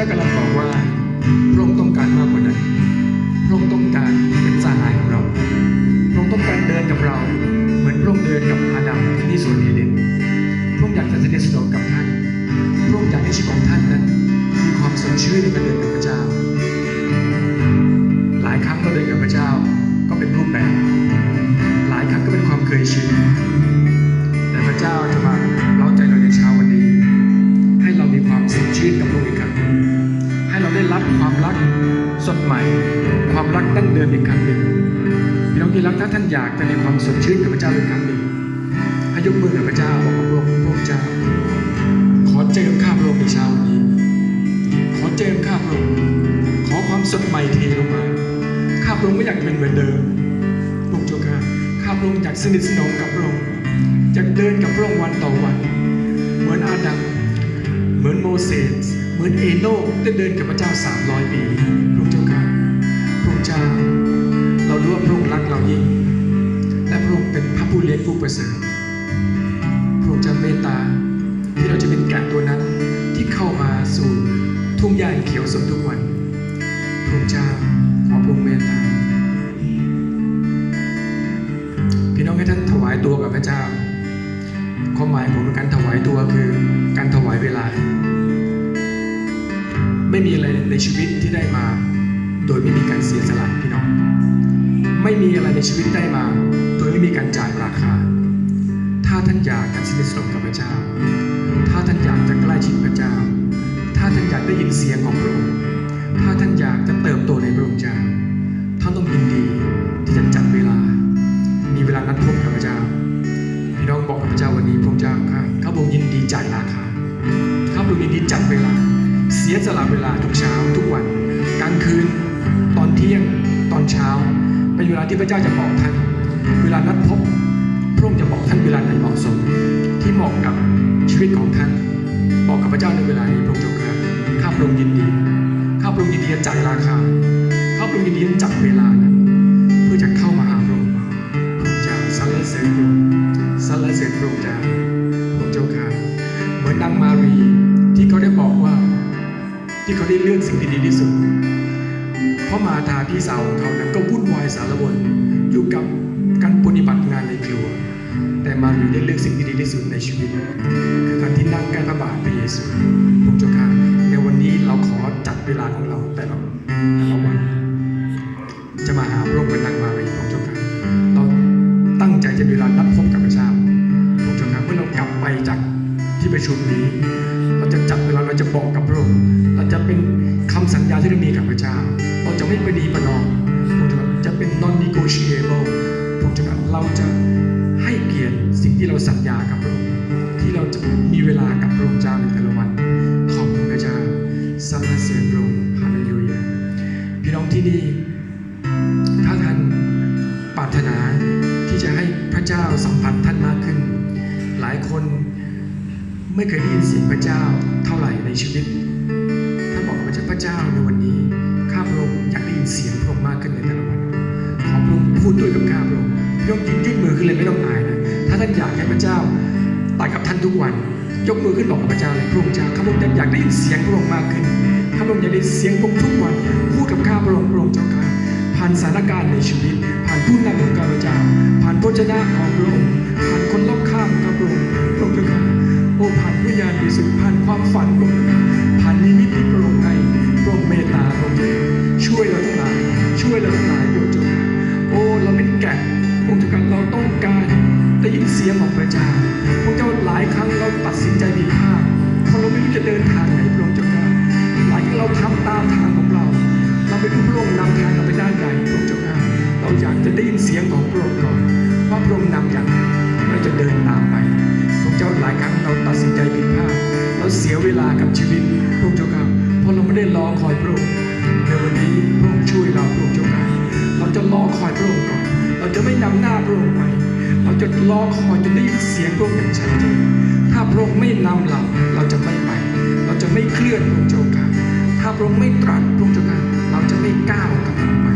จ้ากำลังบอกว่าพระองค์ต้องการมากกว่านั้นพระองค์ต้องการเป็นสหายของเราพระองค์ต้องการเดินกับเรา เหมือนพระองค์เดินกับอาดัมที่สวนเอเดนพระองค์อยากจะเสด็จสนมกับท่านพระองค์อยากให้ชีวิตของท่านนั้นมีความสดชื่นในการเดินกับพระเจ้า เดิมอีกครั้งหนึ่งพี่น้องที่รักถ้าท่านอยากจะมีความสดชื่นกับพระเจ้าอีกครั้งหนึ่งให้ยกมือกับพระเจ้าบอกกับพระองค์พระเจ้า ขอเจิมข้าพระองค์ในเช้าวันนี้ ขอเจิมข้าพระองค์ขอความสดใหม่เทลงมาข้าพระองค์ไม่อยากเป็นเหมือนเดิมพระองค์เจ้าข้าข้าพระองค์อยากสนิทสนมกับพระองค์อยากเดินกับพระองค์วันต่อวัน เหมือนอาดัมเหมือนโมเสสเหมือนเอโนได้เดินกับพระเจ้า300ปี เป็นผู้เลี้ยงผู้ประเสริฐพระองค์จะเมตตาที่เราจะเป็นแกะตัวนั้นที่เข้ามาสู่ทุ่งหญ้าเขียวสดทุกวันพระองค์เจ้าขอพระองค์เมตตาพี่น้องให้ท่านถวายตัวกับพระเจ้าความหมายของการถวายตัวคือการถวายเวลา ไม่มีอะไรในชีวิตที่ได้มา โดยไม่มีการเสียสละพี่น้อง ไม่มีอะไรในชีวิตได้มา โดยไม่มีการจ่ายราคา ถ้าท่านอยากจะสนิทสนมกับพระเจ้า ถ้าท่านอยากจะใกล้ชิดพระเจ้า ถ้าท่านอยากได้ยินเสียงของพระองค์ ถ้าท่านอยากจะเติบโตในพระองค์เจ้า ท่านต้องยินดีที่จะจัดเวลา มีเวลานัดพบกับพระเจ้า พี่น้องบอกกับพระเจ้าวันนี้พระองค์เจ้าข้าข้าพระองค์ยินดีจ่ายราคา ข้าพระองค์ยินดีจัดเวลา เสียสละเวลาทุกเช้าทุกวัน กลางคืน ตอนเที่ยง ตอนเช้า เป็นเวลาที่พระเจ้าจะบอกท่าน เวลานัดพบพระองค์จะบอกท่านเวลาไหนเหมาะสม ที่เหมาะกับชีวิตของท่านบอกกับพระเจ้าในเวลานี้พระองค์เจ้าข้าข้าพระองค์ยินดีข้าพระองค์ยินดีจะจ่ายราคาข้าพระองค์ยินดีจะจัดเวลานั้นเพื่อจะเข้ามาหาพระองค์พระเจ้าสรรเสริญพระองค์สรรเสริญพระองค์เจ้าพระองค์เจ้าข้าเหมือนนางมารีที่เขาได้บอกว่า ที่เขาได้เลือกสิ่งที่ดีที่สุด พราะมาทาพี่สาวของเขานั้นก็วุ่นวายสารวนอยู่กับการปฏิบัติงานในครัวแต่มารีได้เลือกสิ่งที่ดีที่สุดในชีวิต คือการที่นั่งใกล้พระบาทพระเยซูพระเจ้าข้าในวันนี้เราขอจัดเวลาของเราแต่ละแต่ละวัน จะมาหาพระองค์เป็นนางมารีพระเจ้าข้าเราตั้งใจจะมีเวลานัดพบกับพระเจ้าพระเจ้าข้าเมื่อเรากลับไปจากที่ประชุมนี้เรา จัดเวลาเราจะบอกกับพระองค์เราจะเป็นคำสัญญาที่เรามีกับพระเจ้า เราจะไม่ประนีประนอมพระองค์เจ้าข้าจะเป็น non negotiable พระองค์เจ้าข้าเราจะให้เกียรติสิ่งที่เราสัญญากับพระองค์ที่เราจะมีเวลากับพระองค์เจ้าในแต่ละวัน ขอบคุณพระเจ้าสรรเสริญพระองค์ฮาเลลูยาพี่น้องที่นี่ถ้าท่านปรารถนาที่จะให้พระเจ้าสัมพันธ์ท่านมากขึ้น หลายคนไม่เคยได้ยินเสียงพระเจ้า เท่าไหร่ในชีวิตท่านบอกกับพระเจ้าพระเจ้าในวันนี้ข้าพระองค์อยากได้ยินเสียงพระองค์มากขึ้นในแต่ละวันขอพระองค์พูดด้วยกับข้าพระองค์ยกยื่นมือขึ้นเลยไม่ต้องอายนะถ้าท่านอยากให้พระเจ้าตายกับท่านทุกวัน ยกมือขึ้นบอกกับพระเจ้าเลยพระองค์เจ้าข้าพระองค์อยากได้ยินเสียงพระองค์มากขึ้นข้าพระองค์อยากได้เสียงพระองค์ทุกวันพูดกับข้าพระองค์พระองค์เจ้าข้าผ่านสถานการณ์ในชีวิต ผ่านผู้นำของข้าพเจ้า ผ่านพระเจ้าของพระองค์านวิญญาณบริสุทธิ์ผ่านความฝันพระองเผ่านนิมิตที่พระองค์ให้พระองค์เมตตาพระองค์ช่วยเราทั้งหลายช่วยเราทั้งหลายพระองค์โอ้เราเป็นแกะพระองค์เจ้าเราต้องการได้ยินเสียงของพระเจ้าพระเจ้าหลายครั้งเราตัดสินใจผิดพลาดเพราะเราไม่รู้จะเดินทางไหนพระองค์เจ้าหลายครั้งเราทำตามทางของเรา เราไม่รู้พระองค์นำทางเราไปด้านใดพระองค์เจ้าเราอยากจะได้ยินเสียงของพระองค์ก่อนว่าพระองค์นำอย่างไรเราจะเดินตามไป เจ้าหลายครั้งเราตัดสินใจผิดพลาดเราเสียเวลากับชีวิตพระเจ้าข้าเพราะเราไม่ได้รอคอยพระองค์ในวันนี้พระองค์ช่วยเราพระองค์เจ้าข้าเราจะรอคอยพระองค์ก่อน เราจะไม่นำหน้าพระองค์ไปเราจะรอคอยจนได้ยินเสียงพระองค์อย่างชัดเจนถ้าพระองค์ไม่นำเราเราจะไม่ไป เราจะไม่เคลื่อนพระองค์เจ้าข้าถ้าพระองค์ไม่ตรัสพระองค์เจ้าข้าเราจะไม่ก้าวกับเราไป